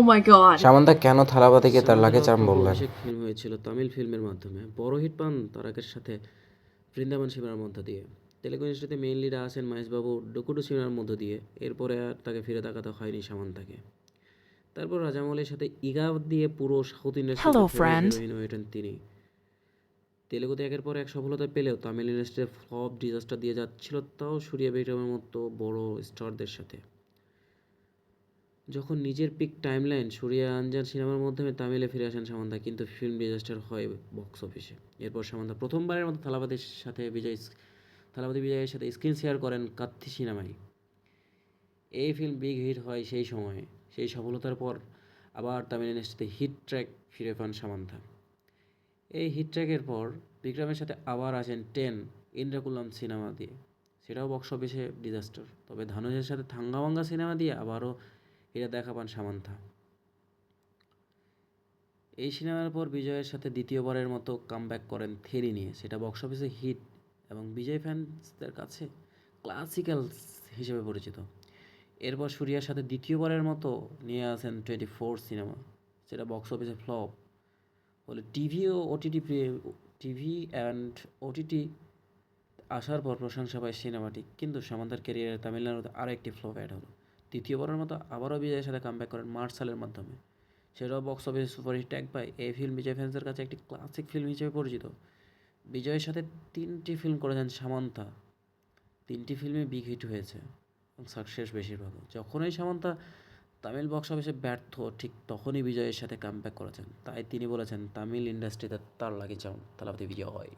Oh god. Samanta কেন থালাপাতিকে তার lucky charm বললেন? ফিল্ম হয়েছিল তামিল ফিল্মের মাধ্যমে। বড় হিট পান তারকের সাথে বৃন্দাবন সীমার মধ্য দিয়ে। তেলেগু ইন্ডাস্ট্রিতে মেইন লিডার মহেশবাবু ডুকুডু সীমার মধ্য দিয়ে। এরপরে আর তাকে ফিরে তাকাতে হয়নি সামান্তাকে। তারপর রাজামৌলির সাথে ইগা দিয়ে পুরো সাউথ ইন্ডাস্ট্রি হয়েছেন তিনি। তেলেগুতে একের পর এক সফলতা পেলেও তামিল ইন্ডাস্ট্রিতে ফ্লপ ডিজাস্টার দিয়ে যাচ্ছিল তাও সূর্যা বিক্রমের মতো বড় স্টারদের সাথে। যখন নিজের পিক টাইমলাইন সূর্যা আঞ্জান সিনেমার মাধ্যমে তামিলে ফিরে আসেন সামান্তা কিন্তু ফিল্ম ডিজাস্টার হয় বক্স অফিসে এরপর সামান্তা প্রথমবারের মতো থালাপাতির সাথে বিজয় থালাপাতি বিজয়ের সাথে স্ক্রিন শেয়ার করেন কাত্তি সিনেমায়। এই ফিল্ম বিগ হিট হয় সেই সময়ে। সেই সফলতার পর আবার তামিল ইন্ডাস্ট্রিতে হিট ট্র্যাক ফিরে পান সামান্তা এই হিট ট্র্যাকের পর বিক্রমের সাথে আবার আসেন টেন ইন্দ্রাকুলাম সিনেমা দিয়ে। সেটাও বক্স অফিসে ডিজাস্টার তবে ধানুজের সাথে থাঙ্গামাঙ্গা সিনেমা দিয়ে আবারও এটা দেখা পান সামান্থা। এই সিনেমার পর বিজয়ের সাথে দ্বিতীয়বারের মতো কামব্যাক করেন থেরি নিয়ে। সেটা বক্স অফিসে হিট এবং বিজয় ফ্যান্সদের কাছে ক্লাসিক্যাল হিসেবে পরিচিত। এরপর সূর্যার সাথে দ্বিতীয়বারের মতো নিয়ে আসেন টোয়েন্টি ফোর সিনেমা সেটা বক্স অফিসে ফ্লপ বলে টিভি ও ওটিটি টিভি অ্যান্ড ওটিটি আসার পর প্রশংসা পায় সিনেমাটি কিন্তু সামান্তার ক্যারিয়ারে তামিলনাড়ুতে আরও একটি ফ্লপ অ্যাড হলো। দ্বিতীয়বারের মতো আবারও বিজয়ের সাথে কামব্যাক করেন মার্শালের মাধ্যমে। সেটাও বক্স অফিসে সুপারহিট ট্যাগ পায়। এই ফিল্ম বিজয় ফ্যান্সের কাছে একটি ক্লাসিক ফিল্ম হিসেবে পরিচিত। বিজয়ের সাথে তিনটি ফিল্ম করেছেন সামান্তা তিনটি ফিল্মে বিগ হিট হয়েছে। এবং সাকসেস বেশিরভাগ। যখনই সামান্তা তামিল বক্স অফিসে ব্যর্থ, ঠিক তখনই বিজয়ের সাথে কামব্যাক করেছেন। তাই তিনি বলেছেন, তামিল ইন্ডাস্ট্রিতে তার লাগে চাউন তালাপতি বিজয়। হয়